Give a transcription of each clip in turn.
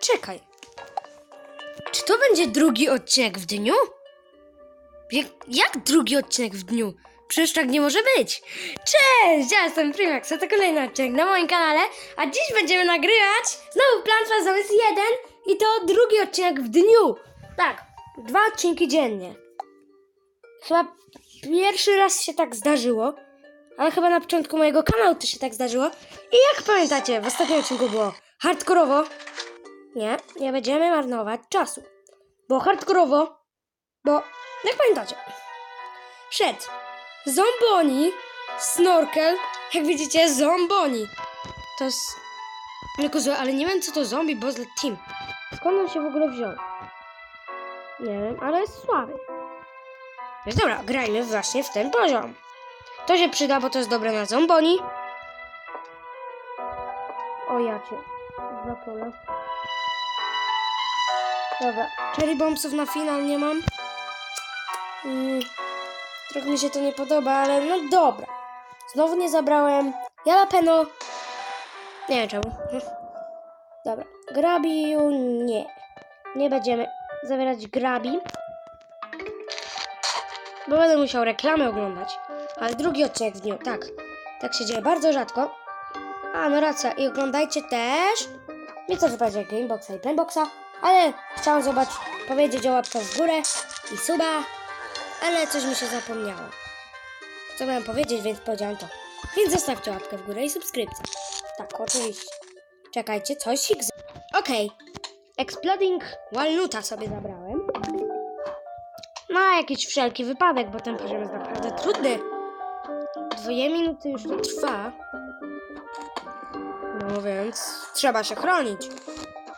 Czekaj. Czy to będzie drugi odcinek w dniu? Jak, jak drugi odcinek w dniu? Przecież tak nie może być. Cześć, ja jestem Primax, to kolejny odcinek na moim kanale, a dziś będziemy nagrywać znowu Plants Zamysł 1 i to drugi odcinek w dniu. Tak, dwa odcinki dziennie. Chyba pierwszy raz się tak zdarzyło, ale chyba na początku mojego kanału to się tak zdarzyło. I jak pamiętacie, w ostatnim odcinku było hardkorowo. Nie, nie będziemy marnować czasu. Było hardkorowo, bo jak pamiętacie, szedł zomboni, snorkel, jak widzicie, zomboni. To jest tylko złe, ale nie wiem co to zombie Bozlet Team. Skąd on się w ogóle wziął? Nie wiem, ale jest słaby. Więc dobra, grajmy właśnie w ten poziom. To się przyda, bo to jest dobre na zomboni. O jacie. Dwa pola. Dobra, cherry bombsów na final nie mam. Mm, trochę mi się to nie podoba, ale no dobra. Znowu nie zabrałem jalapeno. Nie wiem czemu. Dobra, grabiu nie. Nie będziemy zabierać grabi. Bo będę musiał reklamy oglądać. Ale drugi odcinek w dniu, tak. Tak się dzieje bardzo rzadko. A, no racja. I oglądajcie też... Chcę wybrać Gameboxa i Playboxa, ale chciałam zobaczyć, powiedzieć o łapkach w górę i suba, ale coś mi się zapomniało. Co miałem powiedzieć, więc powiedziałam to. Więc zostawcie łapkę w górę i subskrypcję. Tak, oczywiście. Czekajcie, coś z- Okej. Exploding Walnuta sobie zabrałem. Na jakiś wszelki wypadek, bo ten poziom jest naprawdę trudny. Dwie minuty już to trwa. No więc trzeba się chronić.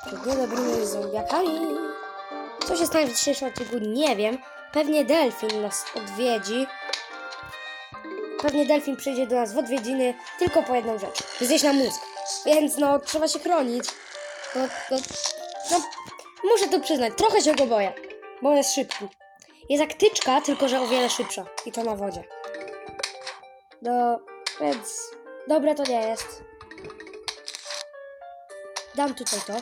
Przed niedobrymi zombiakami. Co się stanie w dzisiejszym odcinku? Nie wiem. Pewnie delfin nas odwiedzi. Pewnie delfin przyjdzie do nas w odwiedziny tylko po jedną rzecz. Zjeść nam mózg. Więc no, trzeba się chronić. No, no, no, muszę to przyznać. Trochę się go boję. Bo on jest szybki. Jest jak tyczka, tylko że o wiele szybsza. I to na wodzie. No, więc dobre to nie jest. Dam tutaj to.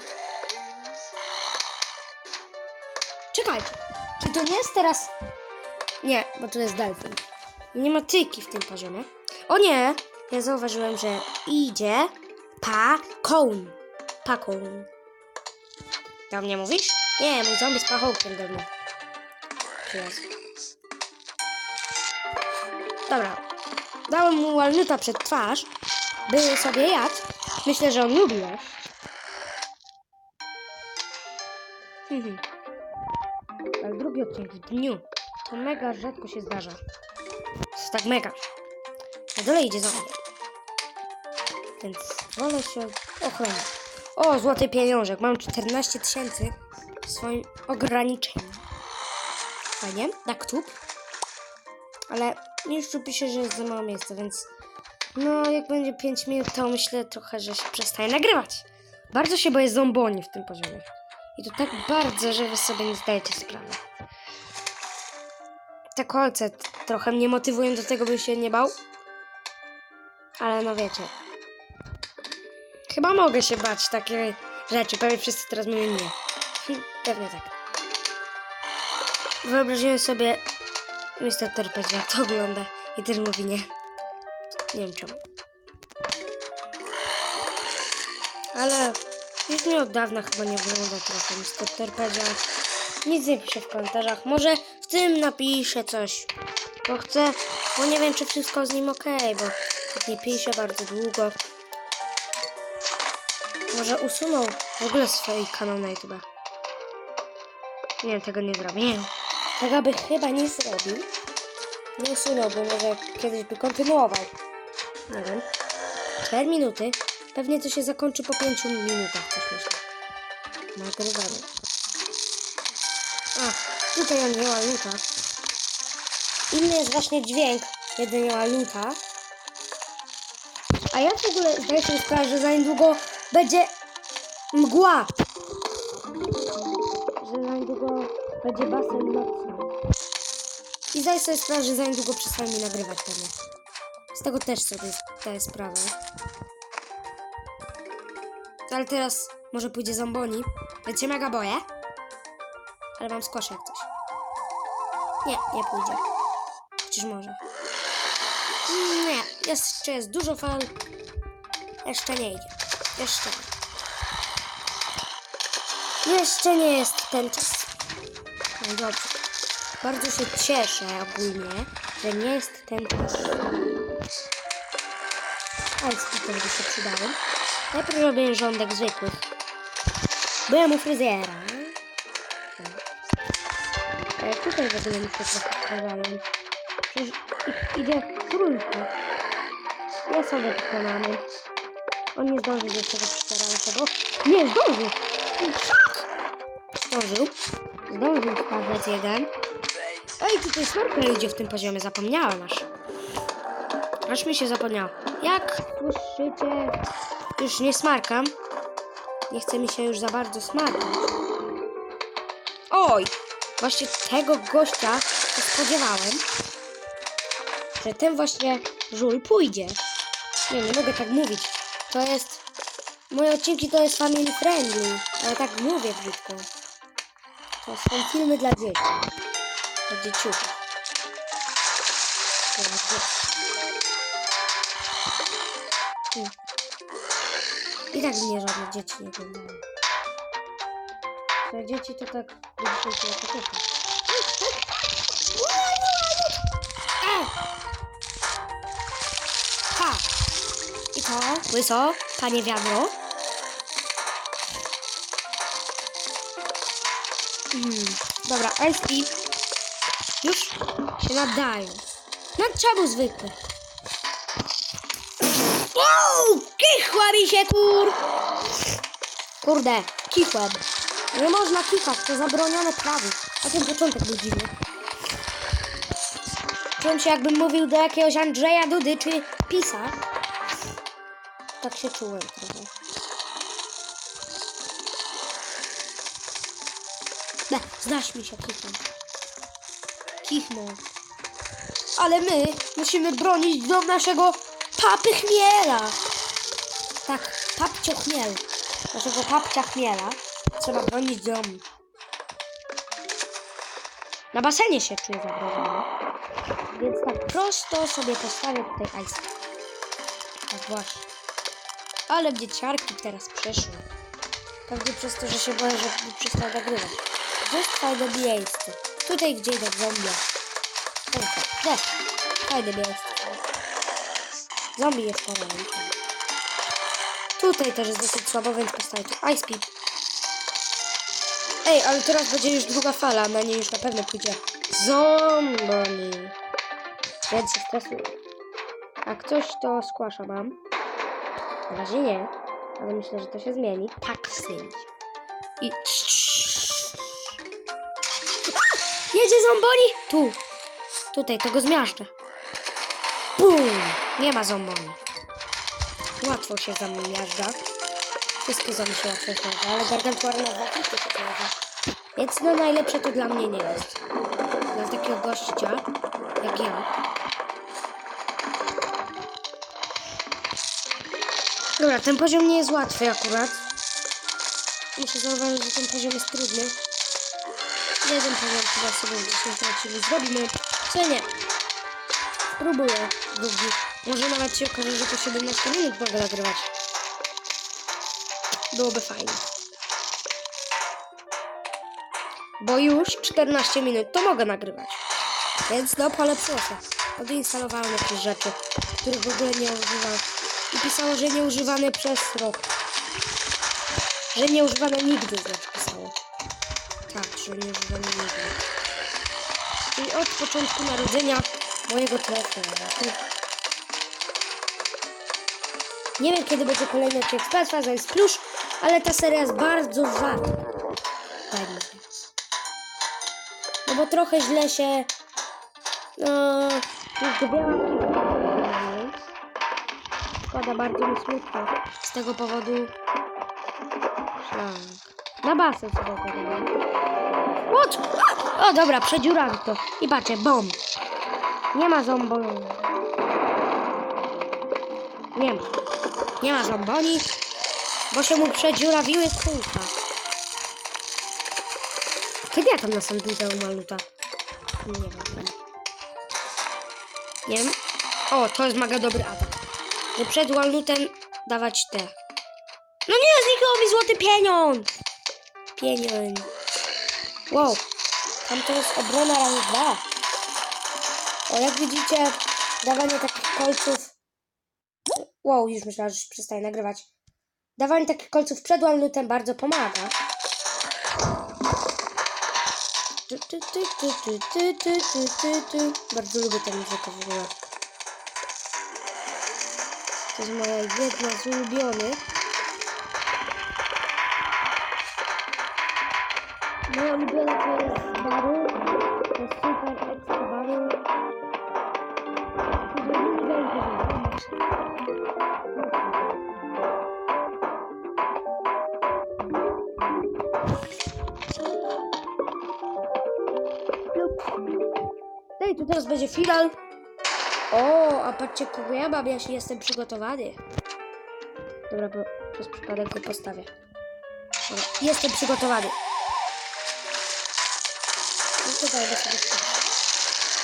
Czekajcie. Czy to nie jest teraz... Nie, bo to jest delfin. Nie ma tyki w tym poziomie. O nie! Ja zauważyłem, że idzie pakoun. Pakoun. Do mnie mówisz? Nie, mój zombie z pachołkiem do mnie. Jest. Dobra. Dałem mu walnuta przed twarz, by sobie jadł. Myślę, że on lubi. Ale drugi odcinek w dniu. To mega rzadko się zdarza. To tak mega. Na dole idzie zombie. Więc wolę się ochronić. O, złoty pieniążek. Mam 14 tysięcy w swoim ograniczeniu. Fajnie. Na ktub. Ale już tu pisze, że jest za mało miejsca, więc no jak będzie 5 minut, to myślę trochę, że się przestaje nagrywać. Bardzo się boję zomboni w tym poziomie. I to tak bardzo, że wy sobie nie zdajecie sprawy. Te kolce trochę mnie motywują do tego, bym się nie bał. Ale no wiecie. Chyba mogę się bać takiej rzeczy. Pewnie wszyscy teraz mówią nie. Hm, Pewnie tak. Wyobraziłem sobie Mr. Torpedzie, jak to ogląda i też mówi nie. Nie wiem czemu. Ale nie od dawna chyba nie wygląda trochę Mr. Torpedia. Nic nie pisze w komentarzach. Może w tym napiszę coś. Bo chcę, bo nie wiem czy wszystko z nim ok, bo tak nie pisze bardzo długo. Może usunął w ogóle swój kanał na YouTube. Nie, tego nie zrobię. Tego by chyba nie zrobił. Nie usunąłby, może kiedyś by kontynuował. Nie wiem. 4 minuty. Pewnie to się zakończy po 5 minutach, coś myślę. Nagrywanie. A, tutaj ma luta. Inny jest właśnie dźwięk, kiedy nie ma luta. A ja w ogóle zdaję sobie sprawę, że za niedługo będzie mgła. Że za niedługo będzie basen nocny. I zdaję sobie sprawę, że za niedługo przestaną mi nagrywać pewnie. Z tego też sobie zdaję sprawę. Ale teraz Może pójdzie zomboni. Ja się mega boję. Ale mam skoszę jak coś. Nie, nie pójdzie. Chociaż może. Nie, jeszcze jest dużo fal. Jeszcze nie idzie. Jeszcze nie. Jeszcze nie jest ten czas. No dobrze. Bardzo się cieszę ogólnie, że nie jest ten czas. Ale to by się przydały. Najpierw robię rządek zwykłych. Byłem u fryzjera. E, tutaj w ogóle mi się trochę składają. Przecież i- idzie trójka. Ja sobie pokonamy. On nie zdąży do tego czternaczego. Nie, zdążył! Zdążył. Zdążył spadać jeden. Ej, tutaj snorkel idzie w tym poziomie, zapomniałem aż. Aż mi się zapomniało. Jak słyszycie, już nie smarkam. Nie chce mi się już za bardzo smarkać. Oj! Właśnie tego gościa się spodziewałem, że ten właśnie żul pójdzie. Nie, nie mogę tak mówić. To jest... Moje odcinki to jest family friendly, ale tak mówię brzydko. To są filmy dla dzieci. Dla dzieciuchów. Dla dzieci. Hmm. I tak mnie żadne dzieci nie oglądają. Te dzieci to tak do dzisiejszego początku. Ha! I to? Łyso? Panie wiadro? Mm, dobra, Ice już się nadają. Na czemu zwykle? Mi się, kur... Kurde, kichłem. Nie można kichać, to zabronione prawie. A ten początek był dziwny. Czułem się jakbym mówił do jakiegoś Andrzeja Dudy czy Pisa. Tak się czułem trochę. Ne, znasz mi się kichnął. Kichnął. Ale my musimy bronić dom naszego papy chmiela. Tak, papcio chmiel. Naszego papcia chmiela. Trzeba bronić domu. Na basenie się czuję zagrożony. Więc tak prosto sobie postawię tutaj ice. Tak właśnie. Ale dzieciarki teraz przeszły. Pewnie przez to, że się boję, że przestał nagrywać. To jest fajne miejsce. Tutaj gdzie idę zombie. Dobra. Fajne miejsce. Zombie jest pomarańczowy. Tutaj też jest dosyć słabo, więc postawię tu Ice Speed. Ej, ale teraz będzie już druga fala, na niej już na pewno pójdzie zombie. Więc się stresuję. Jak coś, to skłasza mam. Na razie nie, ale myślę, że to się zmieni. Zmieni. I... A! Jedzie zomboni! Tu. Tutaj, to go zmiażdżę. Bum! Nie ma zomboni. Łatwo się zamiażdża. Wszystkie zombie się łatwo zmiażdża, ale gargantuarne zapisy się zmiażdża. Więc no najlepsze to dla mnie nie jest. Dla takiego gościa jak ja. Dobra, ten poziom nie jest łatwy akurat. Muszę zauważyć, że ten poziom jest trudny. Jeden poziom chyba sobie czyli zrobimy. Co nie? Spróbuję drugi. Może nawet się okaże, że to 17 minut mogę nagrywać. Byłoby fajnie. Bo już 14 minut to mogę nagrywać. Więc no polepszyło się. Odinstalowałem jakieś rzeczy, których w ogóle nie używam. I pisało, że nieużywane przez rok. Że nieużywane nigdy znaczy pisało. Tak, że nieużywane nigdy. Czyli od początku narodzenia mojego telefonu. Nie wiem kiedy będzie kolejny odcinek Spellfast, to jest plusz, ale ta seria jest bardzo rzadka. No bo trochę źle się... No... Zgubiłam Szkoda, bardzo mi smutno. Z tego powodu... Szlak. Na basen sobie pogadam. What? O, dobra, przedziuram to. I patrzę, bom. Nie ma zomboni. Nie ma. Nie ma zomboni. Bo się mu przedziurawiły kółka. Kiedy ja tam na samym dole maluta? Nie wiem. Nie. O, to jest mega dobry atak. Że przed walnutem dawać te. No nie, zniknął mi złoty pieniądz! Pieniądz. Wow. Tam to jest obrona rangi 2. O, jak widzicie, dawanie takich kolców... Wow, już myślałam, że przestaje nagrywać. Dawanie takich kolców przed lutem bardzo pomaga. Bardzo lubię tę muzykę w ogóle. To jest moja jedna z ulubionych. Moja ulubiona to jest Baru. To jest super ekstra teraz będzie final. O, a patrzcie, kogo ja mam, ja się jestem przygotowany. Dobra, bo przez przypadek go postawię. Dobra, jestem przygotowany. No tutaj będę sobie.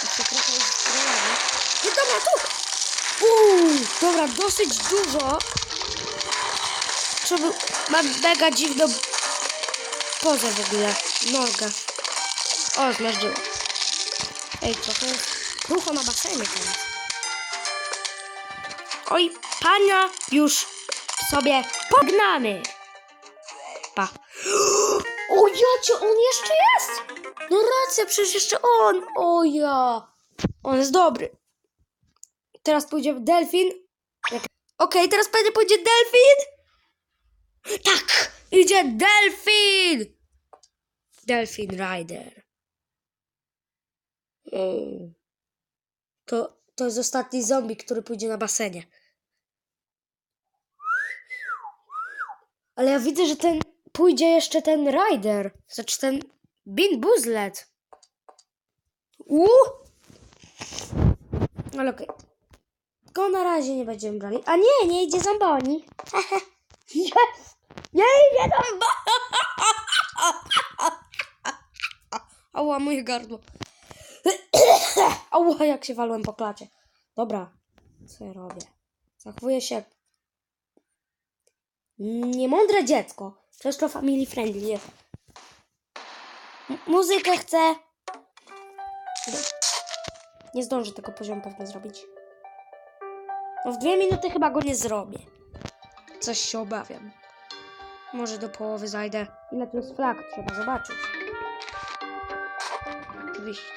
Jeszcze trochę jest zbrojony. No dobra, tu! Uuu, dobra, dosyć dużo. Żeby... Mam mega dziwną pozę w ogóle. Noga. O, zmiażdżyło. Ej, trochę krucho na basenie teraz. Oj, pania, już sobie pognamy. Pa. O, jacie, on jeszcze jest! No racja, przecież jeszcze on. O ja. On jest dobry. Teraz pójdzie delfin. Okej, teraz pewnie pójdzie delfin. Tak, idzie delfin. Delfin Rider. Mm. To, to jest ostatni zombie, który pójdzie na basenie. Ale ja widzę, że ten pójdzie jeszcze ten Rider. Znaczy ten Bin Buzlet. Uuu! Ale okej. Go na razie nie będziemy brali. A nie, nie idzie Zamboni. Jest! Nie idzie Zamboni! Ała, moje gardło. Ała, jak się walłem po klacie. Dobra, co ja robię? Zachowuję się jak niemądre dziecko. Przecież to family friendly muzykę chcę. Nie zdążę tego poziomu pewnie zrobić. No w dwie minuty chyba go nie zrobię. Coś się obawiam. Może do połowy zajdę. Ile tu jest flag? Trzeba zobaczyć. Oczywiście.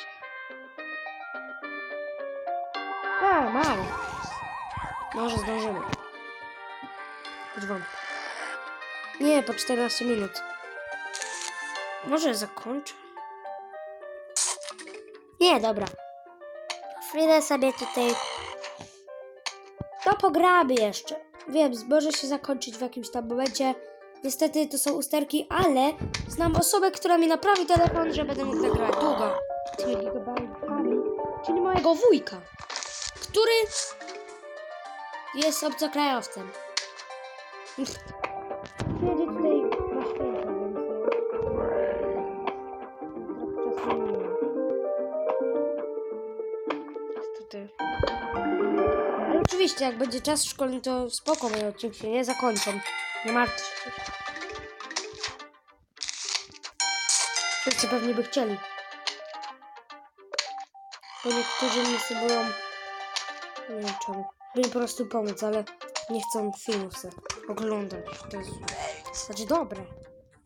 Mało. Może zdążymy. Wątpię. Nie, po 14 minut. Może zakończę? Nie, dobra. Chwilę sobie tutaj... To pogramy jeszcze. Wiem, może się zakończyć w jakimś tam momencie. Niestety to są usterki, ale znam osobę, która mi naprawi telefon, że będę mógł nagrać długo. Czyli mojego wujka, który jest obcokrajowcem. Jedzie tutaj na święta, więc trochę czasu nie ma. Niestety. Ale oczywiście, jak będzie czas szkolny, to spoko, moje odcinki się nie zakończą. Nie martw się. Wszyscy pewnie by chcieli. Bo niektórzy mnie subują. Nie wiem czemu. Mi po prostu pomóc, ale nie chcą filmów oglądać. To jest znaczy dobre.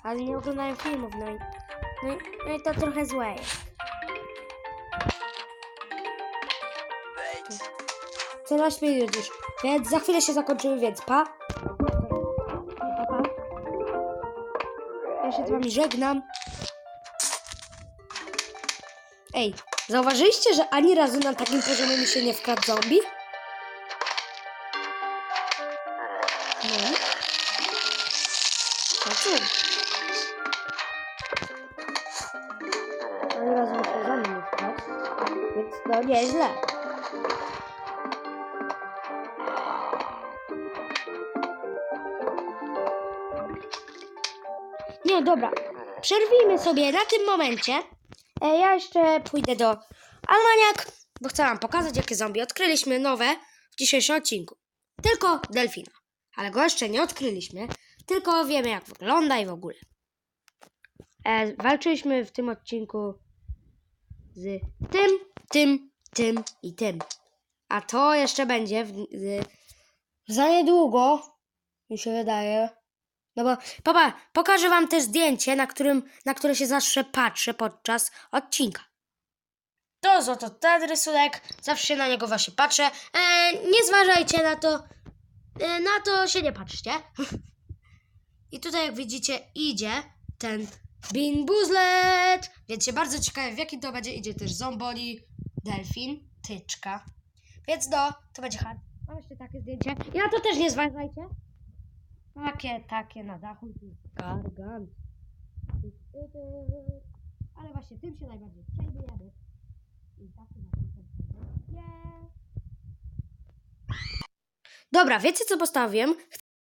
Ale nie oglądają filmów, no i, no i, no i to trochę złe jest. Co na już. Więc za chwilę się zakończymy, więc pa. Pa, pa. Ja się z wami żegnam. Ej, zauważyliście, że ani razu na takim poziomie mi się nie wkradł zombie? No. No cóż. Ani razu mi się zombie nie wkradł. Więc no nieźle. No dobra, przerwijmy sobie na tym momencie. E, ja jeszcze pójdę do Almaniak, bo chcę wam pokazać, jakie zombie odkryliśmy nowe w dzisiejszym odcinku. Tylko delfina. Ale go jeszcze nie odkryliśmy, tylko wiemy, jak wygląda i w ogóle. E, walczyliśmy w tym odcinku z tym, tym, tym i tym. A to jeszcze będzie w, z, za niedługo, mi się wydaje. No bo, papa, pokażę wam też zdjęcie, na, którym, na które się zawsze patrzę podczas odcinka. To z oto ten rysunek, zawsze się na niego właśnie patrzę. E, nie zważajcie na to, e, na to się nie patrzcie. I tutaj, jak widzicie, idzie ten Bin Buzlet, więc się bardzo ciekawe, w jakim to będzie. Idzie też zomboli, delfin, tyczka. Więc no, to będzie hard. Mam jeszcze takie zdjęcie. Na to też nie zważajcie. Takie, takie na dachu. Gargant. Ale właśnie tym się najbardziej przejmujemy. I takie na. Dobra, wiecie co postawiłem?